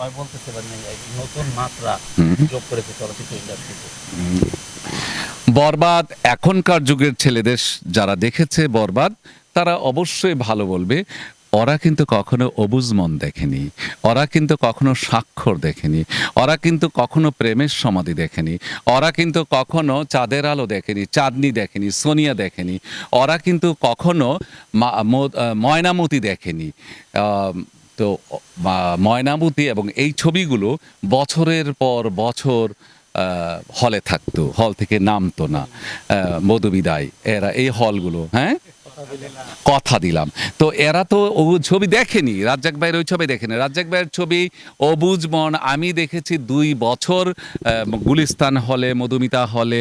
সবাই বলতেছে মানে নতুন মাত্রা যোগ করেছে চলচ্চিত্র ইন্ডাস্ট্রিতে বরবাদ এখনকার যুগের ছেলেদের যারা দেখেছে বরবাদ তারা অবশ্যই ভালো বলবে ওরা কিন্তু কখনো অবুজ মন দেখেনি ওরা কিন্তু কখনো স্বাক্ষর দেখেনি ওরা কিন্তু কখনো প্রেমের সমাধি দেখেনি ওরা কিন্তু কখনো চাঁদের আলো দেখেনি চাঁদনি দেখেনি সোনিয়া দেখেনি ওরা কিন্তু কখনো ময়নামতি দেখেনি আহ, তো ময়নামতি এবং এই ছবিগুলো বছরের পর বছর হলে থাকতো, হল থেকে নামতো না মধুবিদায়, এরা এই হলগুলো হ্যাঁ? কথা দিলাম। তো এরা তো ও ছবি দেখেনি, রাজ্জাক ভাইয়ের ওই ছবি দেখেনি। রাজ্জাক ভাইয়ের ছবি, অবুজ মন, আমি দেখেছি দুই বছর গুলিস্তান হলে, মধুমিতা হলে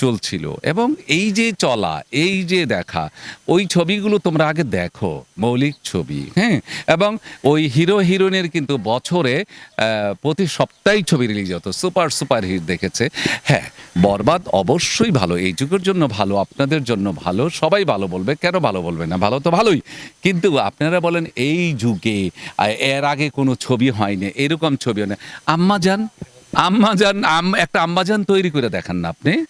চলছিল। এবং এই যে চলা, এই যে দেখা, ওই ছবিগুলো তোমরা আগে দেখো, মৌলিক ছবি হ্যাঁ? এবং ওই হিরো, হিরোইনের কিন্তু বছরে প্রতি সপ্তাহে ছবি রিলিজ হতো, সুপার সুপার হিট দেখেছে। হ্যাঁ বরবাদ অবশ্যই ভালো এই যুগের জন্য ভালো, আপনাদের জন্য ভালো, সবাই ভালো বলবে। কেন ভালো বলবে না, ভালো তো ভালোই। কিন্তু আপনারা বলেন, এই যুগে এর আগে কোনো ছবি হয়নি, এরকম ছবি হয় না আম্মাজান আম্মাজান আম একটা আম্মাজান তৈরি করে দেখান না আপনি।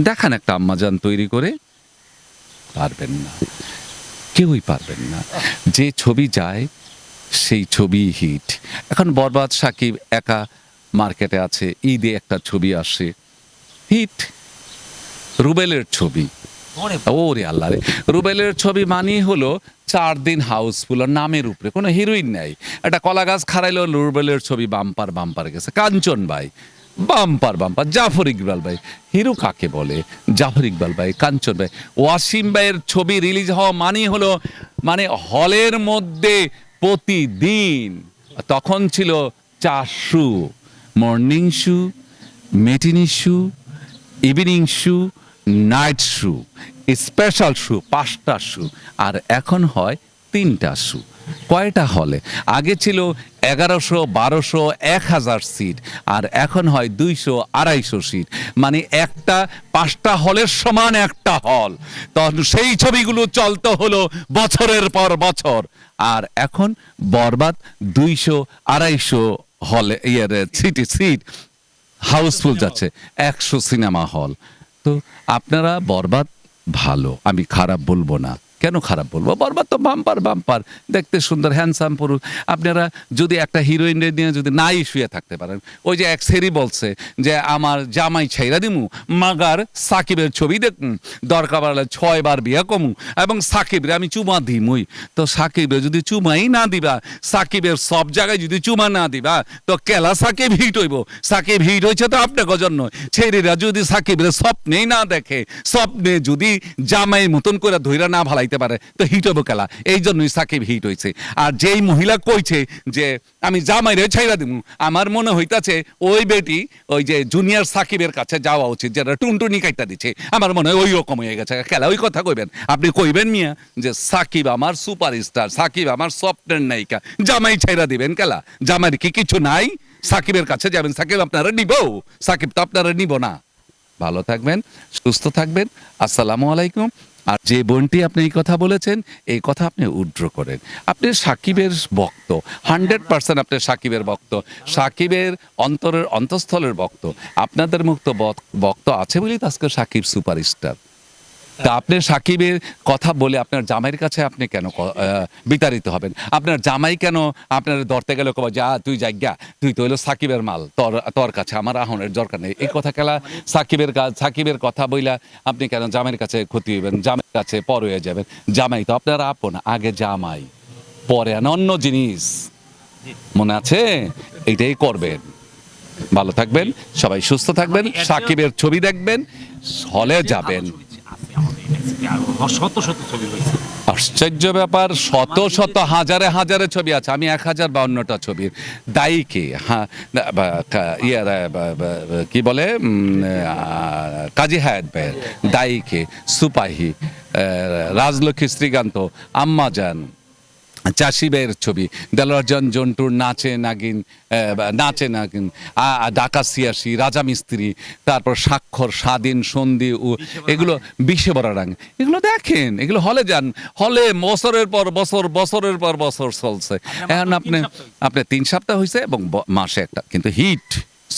দেখান একটা আম্মাজান তৈরি করে। পারবেন না। কেউই পারবেন না। যে ছবি যায়, সেই ছবি হিট। এখন বরবাদ সাকিব একা মার্কেটে আছে, ঈদে একটা ছবি আসে। হিট। রুবেলের ছবি। ওরে আল্লাহ রে। রুবেলের ছবি মানেই হলো চার দিন হাউসফুল নামের উপরে। কোনো হিরোইন নাই। একটা কলা গাছ খারাইলো রুবেলের ছবি বাম্পার বাম্পার গেছে। কাঞ্চন ভাই, বাম্পার বাম্পার। জাফর ইকবাল ভাই, হিরো কাকে বলে? জাফর ইকবাল ভাই, কাঞ্চন ভাই। ওয়াসিম ভাইয়ের ছবি রিলিজ হওয়া মানেই হলো মানে হলের মধ্যে প্রতিদিন। তখন ছিল চার show. Morning show matinee show evening show night show special show পাঁচটা শু আর এখন হয় তিনটা শু কয়টা হলে? আগে ছিল এগারোশো, বারোশো, এক হাজার সিট আর এখন হয় দুইশো, আড়াইশো সিট মানে একটা, পাঁচটা হলের সমান একটা হল। তখন সেই ছবিগুলো চলতে হলো বছরের পর বছর। আর এখন বরবাদ দুইশো, আড়াইশো হলে, ইয়ের সিটি সিট হাউসফুল যাচ্ছে, একশো সিনেমা হল তো আপনারা বরবাদ ভালো আমি খারাপ বলব না। কেন খারাপ বলব? বরবাদ তো বাম্পার বাম্পার দেখতে সুন্দর হ্যান্ডসাম পুরুষ। আপনারা যদি একটা হিরোইন নিয়ে যদি নাই শুয়ে থাকতে পারেন, ওই যে এক সেরি বলছে যে, আমার জামাই ছাইরা দিমু, মাগার সাকিবের ছবি দেখুন দরকার পড়লে ছয় বার বিয়া কমু এবং সাকিবরে আমি চুমা দিমুই। তো সাকিবে যদি চুমাই না দিবা, সাকিবের সব জায়গায় যদি চুমা না দিবা, তো কেলা সাকিব হিট হইব। সাকিব হিট হয়েছে তো আপনার জন্য। ছেলেরা যদি সাকিবের স্বপ্নেই না দেখে, স্বপ্নে যদি জামাই মতন করে ধৈরা না ভালাইতে পারে তো হিট হইব কেলা? এই জন্যই সাকিব হিট হয়েছে আর যেই মহিলা কইছে যে, আমি জামাইরে ছাইরা দিব আমার মনে হইতাছে ওই বেটি, ওই যে জুনিয়র সাকিবের কাছে যাওয়া উচিত, যারা টুনটুনি কাইটা দিচ্ছে আমার মনে হয় ওই রকম হয়ে গেছে। খেলা ওই কথা কইবেন? আপনি কইবেন মিয়া যে, সাকিব আমার সুপারস্টার সাকিব আমার স্বপ্নের নায়িকা। জামাই ছাইরা দিবেন খেলা জামাইয়ের কি কিছু নাই? সাকিবের কাছে যাবেন। সাকিব আপনারা নিব। সাকিব তো আপনারা নিব না। ভালো থাকবেন, সুস্থ থাকবেন। আসসালামু আলাইকুম। আর যে বোনটি আপনি এই কথা বলেছেন, এই কথা আপনি উড্র করেন। আপনি সাকিবের বক্ত হান্ড্রেড পার্সেন্ট আপনি সাকিবের বক্ত সাকিবের অন্তরের, অন্তঃস্থলের বক্ত আপনাদের মুক্ত বক্ত আছে বলেই তো আজকে সাকিব সুপারস্টার। তা আপনি সাকিবের কথা বলে আপনার জামাইয়ের কাছে আপনি কেন বিতাড়িত হবেন? আপনার জামাই কেন আপনার ধরতে গেলে কবা যা তুই যাজ্ঞা তুই তো হলো সাকিবের মাল তোর তোর কাছে আমার আহনের দরকার নেই। এই কথা খেলা সাকিবের কাজ সাকিবের কথা বইলা আপনি কেন জামাইয়ের কাছে ক্ষতি হইবেন? জামাইয়ের কাছে পর হয়ে যাবেন। জামাই তো আপনার আপন আগে জামাই পরে অন্য জিনিস। মনে আছে? এইটাই করবেন। ভালো থাকবেন সবাই সুস্থ থাকবেন সাকিবের ছবি দেখবেন হলে যাবেন। আশ্চর্য ব্যাপার, শত শত, হাজারে হাজারে ছবি আছে। আমি এক হাজার বাউন্নটা ছবির দায়ী কে? হ্যাঁ কি বলে? কাজী হায়াত ভাইয়ের। দায়ী কে? সুপাহি রাজলক্ষ্মী শ্রীকান্ত, আম্মা আম্মাজান চাষি ভাইয়ের ছবি। দেলোয়ারজন জন্টুর নাচে নাগিন নাচে নাগিন ডাকা সিয়াসি রাজা মিস্ত্রি তারপর স্বাক্ষর স্বাধীন সন্ধি ও এগুলো বিশে বড় রাং এগুলো দেখেন এগুলো হলে যান হলে বছরের পর বছর বছরের পর বছর চলছে। এখন আপনি আপনি তিন সপ্তাহ হয়েছে এবং মাসে একটা কিন্তু হিট।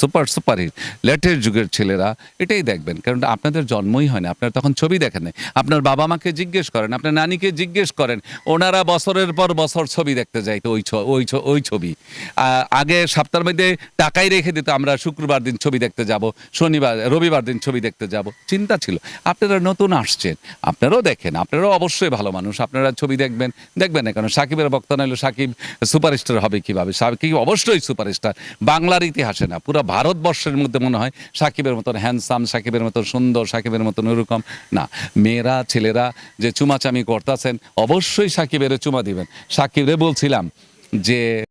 সুপার সুপার হিট লেটের যুগের ছেলেরা, এটাই দেখবেন। কারণ আপনাদের জন্মই হয় না, আপনারা তখন ছবি দেখেন না। আপনার বাবা মাকে জিজ্ঞেস করেন, আপনার নানিকে জিজ্ঞেস করেন, ওনারা বছরের পর বছর ছবি দেখতে যাইতো ওই ওই ওই ছবি। আগে সপ্তাহের মধ্যে টাকাই রেখে দিত, আমরা শুক্রবার দিন ছবি দেখতে যাব, শনিবার, রবিবার দিন ছবি দেখতে যাব। চিন্তা ছিল, আপনারা নতুন আসছেন, আপনারাও দেখেন, আপনারাও অবশ্যই ভালো মানুষ, আপনারা ছবি দেখবেন দেখবেন না কেন? সাকিবের বক্তা নাইলে সাকিব সুপারস্টার হবে কীভাবে? সাকিব অবশ্যই সুপারস্টার, বাংলার ইতিহাসে না, পুরো ভারতবর্ষের মধ্যে মনে হয় সাকিবের মতন হ্যান্ডসাম সাকিবের মতন সুন্দর, সাকিবের মতন ওরকম। না, মেয়েরা, ছেলেরা যে চুমাচামি করতেছেন, অবশ্যই সাকিবের চুমা দিবেন। সাকিবরে বলছিলাম যে